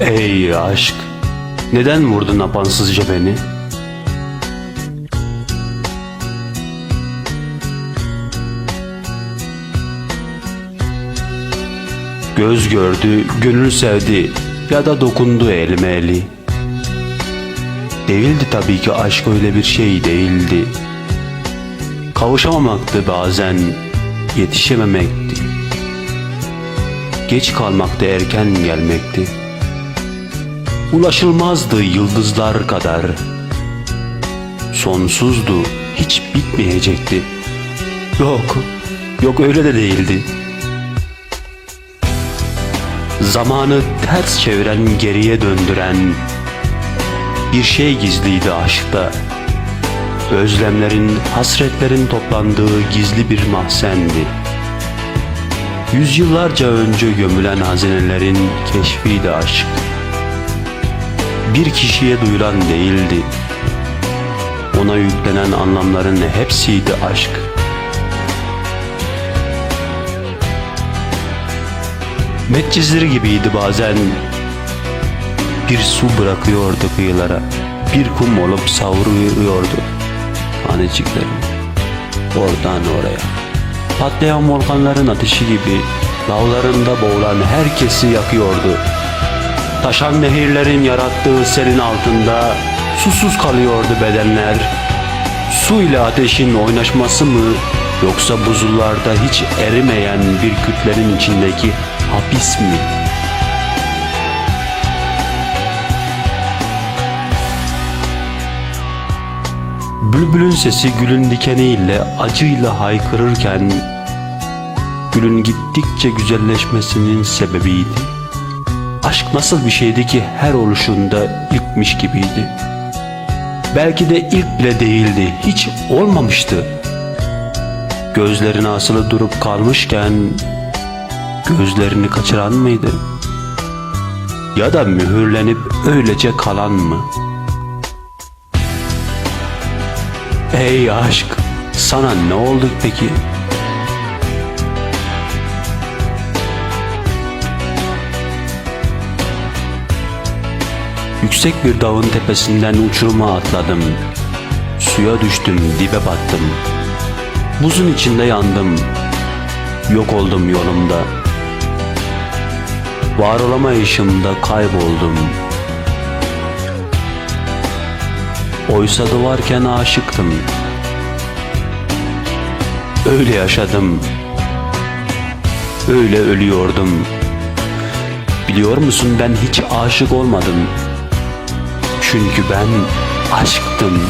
Ey aşk, neden vurdun apansızca beni? Göz gördü, gönül sevdi ya da dokundu elime eli. Değildi tabii ki aşk öyle bir şey değildi. Kavuşamamaktı bazen, yetişememekti. Geç kalmaktı erken gelmekti. Ulaşılmazdı yıldızlar kadar. Sonsuzdu, hiç bitmeyecekti. Yok, yok öyle de değildi. Zamanı ters çeviren, geriye döndüren bir şey gizliydi aşkta. Özlemlerin, hasretlerin toplandığı gizli bir mahzendi. Yüzyıllarca önce gömülen hazinelerin keşfiydi aşk. Bir kişiye duyulan değildi. Ona yüklenen anlamların hepsiydi aşk. Metcizleri gibiydi bazen. Bir su bırakıyordu kıyılara. Bir kum olup savruyordu taneciklerini. Oradan oraya. Patlayan volkanların ateşi gibi lavlarında boğulan herkesi yakıyordu. Taşan nehirlerin yarattığı selin altında susuz kalıyordu bedenler. Su ile ateşin oynaşması mı yoksa buzullarda hiç erimeyen bir kütlerin içindeki hapis mi? Bülbülün sesi gülün dikeniyle acıyla haykırırken gülün gittikçe güzelleşmesinin sebebiydi. Aşk nasıl bir şeydi ki her oluşunda ilkmiş gibiydi. Belki de ilk bile değildi, hiç olmamıştı. Gözlerine asılı durup kalmışken gözlerini kaçıran mıydı? Ya da mühürlenip öylece kalan mı? Ey aşk, sana ne oldu peki? Yüksek bir dağın tepesinden uçuruma atladım. Suya düştüm, dibe battım. Buzun içinde yandım. Yok oldum yolumda. Var olamayışımda kayboldum. Oysa doğarken aşıktım. Öyle yaşadım. Öyle ölüyordum. Biliyor musun ben hiç aşık olmadım. Çünkü ben aşktım.